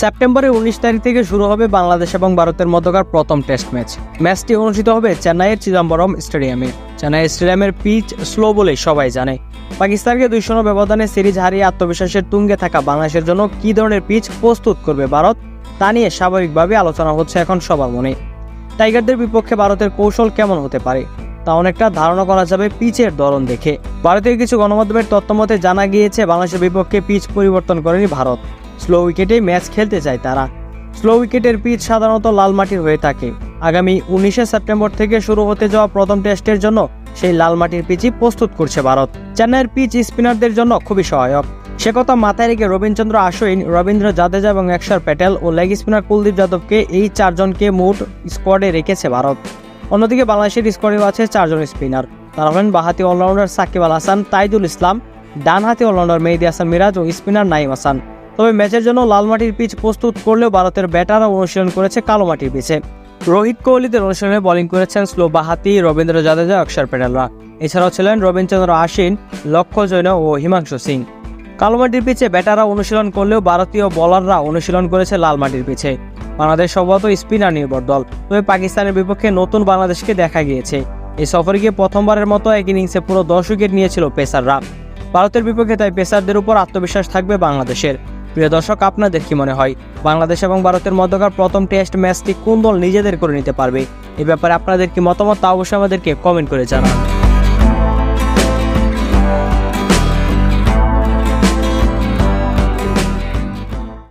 সেপ্টেম্বরের উনিশ তারিখ থেকে শুরু হবে বাংলাদেশ এবং ভারতের মধ্যকার প্রথম টেস্ট ম্যাচ। ম্যাচটি অনুষ্ঠিত হবে চেন্নাইয়ের চিদম্বরম স্টেডিয়ামে। চেন্নাই স্টেডিয়ামের পিচ স্লো বলে সবাই জানে। পাকিস্তানকে দুই শূন্য ব্যবধানে সিরিজ হারিয়ে আত্মবিশ্বাসের তুঙ্গে থাকা বাংলাদেশের জন্য কী ধরনের পিচ প্রস্তুত করবে ভারত, তা নিয়ে স্বাভাবিকভাবে আলোচনা হচ্ছে এখন সবার মনে। টাইগারদের বিপক্ষে ভারতের কৌশল কেমন হতে পারে, তা অনেকটা ধারণা করা যাবে পিচের ধরন দেখে। ভারতীয় কিছু গণমাধ্যমের তথ্যমতে জানা গিয়েছে, বাংলাদেশের বিপক্ষে পিচ পরিবর্তন করেনি ভারত। স্লো উইকেটে ম্যাচ খেলতে চায় তারা। স্লো উইকেটের পিচ সাধারণত লাল মাটির হয়ে থাকে। আগামী উনিশে সেপ্টেম্বর থেকে শুরু হতে যাওয়া প্রথম টেস্টের জন্য সেই লাল মাটির পিচই প্রস্তুত করছে ভারত। চেন্নাইয়ের পিচ স্পিনারদের জন্য খুবই সহায়ক। সে কথা মাথায় রেখে রবীন্দ্রচন্দ্র আশ্বিন রবীন্দ্র জাদেজা এবং অক্ষর প্যাটেল ও লেগ স্পিনার কুলদীপ যাদবকে এই চারজনকে মোট স্কোয়াডে রেখেছে ভারত। অন্যদিকে বাংলাদেশের স্কোয়াডেও আছে চারজন স্পিনার। তারা হলেন বাহাতি অলরাউন্ডার সাকিব আল হাসান, তাইদুল ইসলাম, ডানহাতি অলরাউন্ডার মেহেদি হাসান মিরাজ ও স্পিনার নাইম হাসান। তবে ম্যাচের জন্য লাল মাটির পিচ প্রস্তুত করলেও ভারতের ব্যাটাররা অনুশীলন করেছে কালো মাটির পিচে। রোহিত কোহলিদের অনুশীলনে বোলিং করেছেন স্লো বাহাতি রবীন্দ্র জাদেজা, অক্ষর প্যাটেলরা। এছাড়াও ছিলেন রবীন্দ্রচন্দ্র আশ্বিন, লক্ষ্য জৈন ও হিমাংশু সিং। কালো মাটির পিচে ব্যাটাররা অনুশীলন করলেও ভারতীয় বোলাররা অনুশীলন করেছে লাল মাটির পিচে। বাংলাদেশ সম্ভবত স্পিনার নির্ভর দল, তবে পাকিস্তানের বিপক্ষে নতুন বাংলাদেশকে দেখা গিয়েছে। এই সফরে গিয়ে প্রথমবারের মতো এক ইনিংসে পুরো দশ উইকেট নিয়েছিল পেসাররা। ভারতের বিপক্ষে তাই পেসারদের উপর আত্মবিশ্বাস থাকবে বাংলাদেশের। প্রিয় দর্শক, আপনাদের কি মনে হয়, বাংলাদেশ এবং ভারতের মধ্যকার প্রথম টেস্ট ম্যাচটি কোন দল নিজেদের করে নিতে পারবে? এ ব্যাপারে আপনাদের কি মতামত তা অবশ্যই আমাদেরকে কমেন্ট করে জানান।